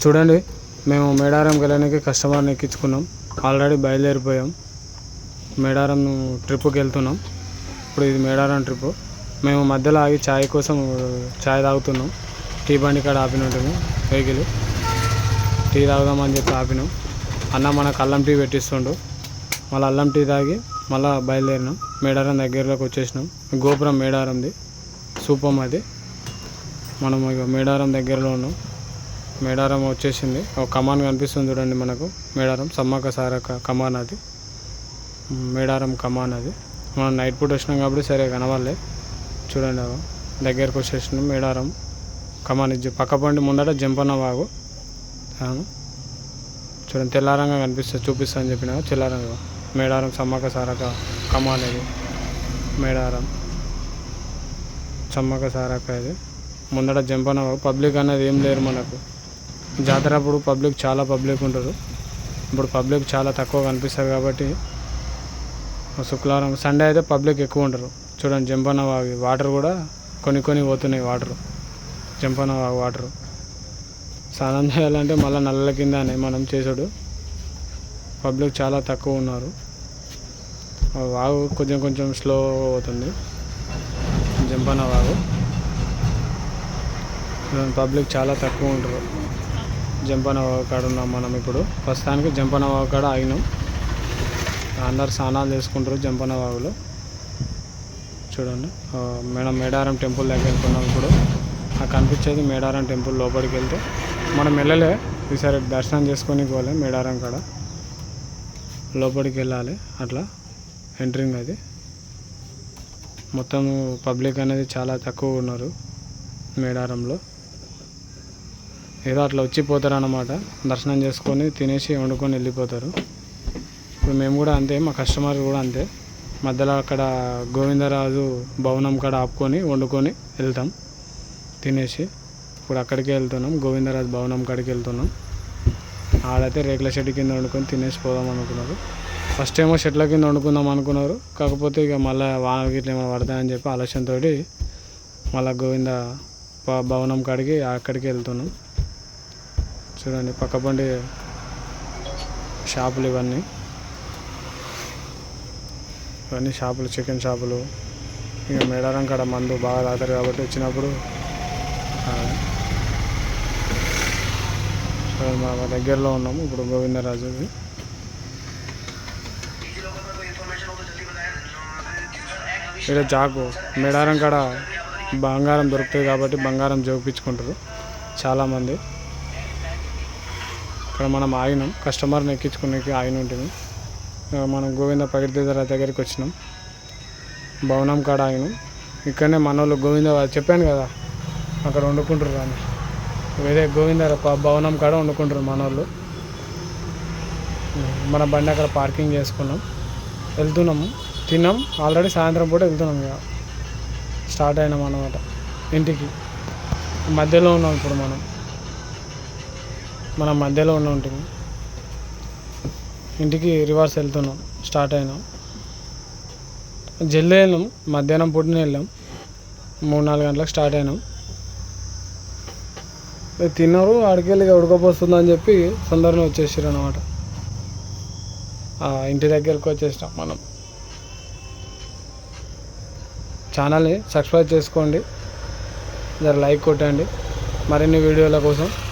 చూడండి మేము మేడారంకి వెళ్ళడానికి కస్టమర్ని ఎక్కించుకున్నాం. ఆల్రెడీ బయలుదేరిపోయాం. మేడారం ట్రిప్కి వెళ్తున్నాం. ఇప్పుడు ఇది మేడారం ట్రిప్. మేము మధ్యలో ఆగి ఛాయ్ కోసం ఛాయ్ తాగుతున్నాం. టీ బండి కాడ ఆపినట్టుంది వెహికల్. టీ తాగుదామని చెప్పి ఆపినాం. అన్న మనకు అల్లం టీ పెట్టిస్తుండు. మళ్ళీ అల్లం టీ తాగి మళ్ళీ బయలుదేరినాం. మేడారం దగ్గరలోకి వచ్చేసినాం. గోపురం మేడారంది. సూపం అది. మనం ఇక మేడారం దగ్గరలో ఉన్నాం మేడారం వచ్చేసింది. ఒక కమాన్ కనిపిస్తుంది చూడండి మనకు. మేడారం సమ్మక్క సారక్క కమాన్ అది. మేడారం కమాన్ అది. మనం నైట్ పూట వచ్చినాం కాబట్టి సరే కనవాలే చూడండి దగ్గరకు వచ్చేసినాం మేడారం కమాన్ ఇది. పక్క పండి ముందట జంపన్న వాగు. చూడండి తెల్లారంగా కనిపిస్తుంది చూపిస్తా అని చెప్పిన. తెల్లారంగా. మేడారం సమ్మక్క సారక్క కమాన్ ఇది. మేడారం. సమ్మక సారక్క ఇది. ముందట జంపన పబ్లిక్ అనేది ఏం లేరు మనకు. జాతర అప్పుడు పబ్లిక్ చాలా పబ్లిక్ ఉంటారు. ఇప్పుడు పబ్లిక్ చాలా తక్కువ కనిపిస్తారు కాబట్టి శుక్రవారం సండే అయితే పబ్లిక్ ఎక్కువ ఉంటారు. చూడండి జంపన వాగి వాటర్ కూడా కొన్ని కొన్ని పోతున్నాయి వాటర్. జంపన వాగి వాటర్. స్నానం చేయాలంటే మళ్ళీ నల్ల కిందనే మనం చేసుడు. పబ్లిక్ చాలా తక్కువ ఉన్నారు. ఆ వాగు కొంచెం కొంచెం స్లో పోతుంది. జంపన వాగు. పబ్లిక్ చాలా తక్కువ ఉంటారు. జంపన కాడ ఉన్నాం మనం ఇప్పుడు. ప్రస్తుతానికి జంపన కాడ ఆగినాం. అందరు స్నానాలు చేసుకుంటారు జంపన వాగులో చూడండి. మేడం మేడారం టెంపుల్ దగ్గర వెళ్తున్నాం ఇప్పుడు. నాకు కనిపించేది మేడారం టెంపుల్ లోపలికి వెళ్తే. మనం వెళ్ళలే. ఈసారి దర్శనం చేసుకొని పోలే మేడారం కాడ. లోపలికి వెళ్ళాలి. అట్లా ఎంట్రింగ్ అది. మొత్తం పబ్లిక్ అనేది చాలా తక్కువ ఉన్నారు మేడారంలో. ఏదో అట్లా వచ్చిపోతారు అనమాట దర్శనం చేసుకొని తినేసి వండుకొని వెళ్ళిపోతారు. ఇప్పుడు మేము కూడా అంతే మా కస్టమర్ కూడా అంతే. మధ్యలో అక్కడ గోవిందరాజు భవనం కాడ ఆపుకొని వండుకొని వెళ్తాం. తినేసి ఇప్పుడు అక్కడికే వెళ్తున్నాం గోవిందరాజు భవనం కాడికి వెళ్తున్నాం. ఆడైతే రేకుల షెడ్ కింద వండుకొని తినేసి పోదాం అనుకున్నారు. ఫస్ట్ ఏమో షెడ్ల కింద వండుకుందాం అనుకున్నారు. కాకపోతే ఇక మళ్ళీ వానలు గిట్ల ఏమైనా పడతాయని చెప్పి ఆలోచనతో మళ్ళీ గోవింద భవనం కాడికి అక్కడికి వెళ్తున్నాం. చూడండి పక్కపండి షాపులు ఇవన్నీ. ఇవన్నీ షాపులు చికెన్ షాపులు. ఇక మేడారం కాడ మందు బాగా తాగుతారు కాబట్టి వచ్చినప్పుడు మా మా దగ్గరలో ఉన్నాము ఇప్పుడు గోవిందరాజుది ఇక్కడ జాకు మేడారం కాడ బంగారం దొరుకుతుంది కాబట్టి బంగారం జోపించుకుంటారు చాలామంది. ఇక్కడ మనం ఆగినాం. కస్టమర్ని ఎక్కించుకునేకి ఆగిన ఉంటుంది మనం గోవింద పగిడితేదర దగ్గరికి వచ్చినాం. భవనం కాడ ఆగినాం. ఇక్కడనే మన వాళ్ళు గోవింద చెప్పాను కదా అక్కడ వండుకుంటారు కానీ వేరే గోవింద ప- భవనం కాడ వండుకుంటారు మన వాళ్ళు మన బండి అక్కడ పార్కింగ్ చేసుకున్నాం. వెళ్తున్నాము. తిన్నాం. ఆల్రెడీ సాయంత్రం పూట వెళ్తున్నాం ఇక. స్టార్ట్ అయినాం అన్నమాట. ఇంటికి. మధ్యలో ఉన్నాం ఇప్పుడు మనం. మనం మధ్యలో ఉన్న ఉంటుంది. ఇంటికి రివర్స్ వెళ్తున్నాం స్టార్ట్ అయినాం. జల్దీ వెళ్ళాం మధ్యాహ్నం పుట్టిన వెళ్ళాం. మూడు నాలుగు గంటలకు స్టార్ట్ అయినాం. తిన్నారు ఆడికి వెళ్ళి ఉడకపోస్తుందని చెప్పి తొందరగా వచ్చేసారు అనమాట ఇంటి దగ్గరకు వచ్చేసినాం మనం. ఛానల్ని సబ్స్క్రైబ్ చేసుకోండి. జర లైక్ కొట్టండి. మరిన్ని వీడియోల కోసం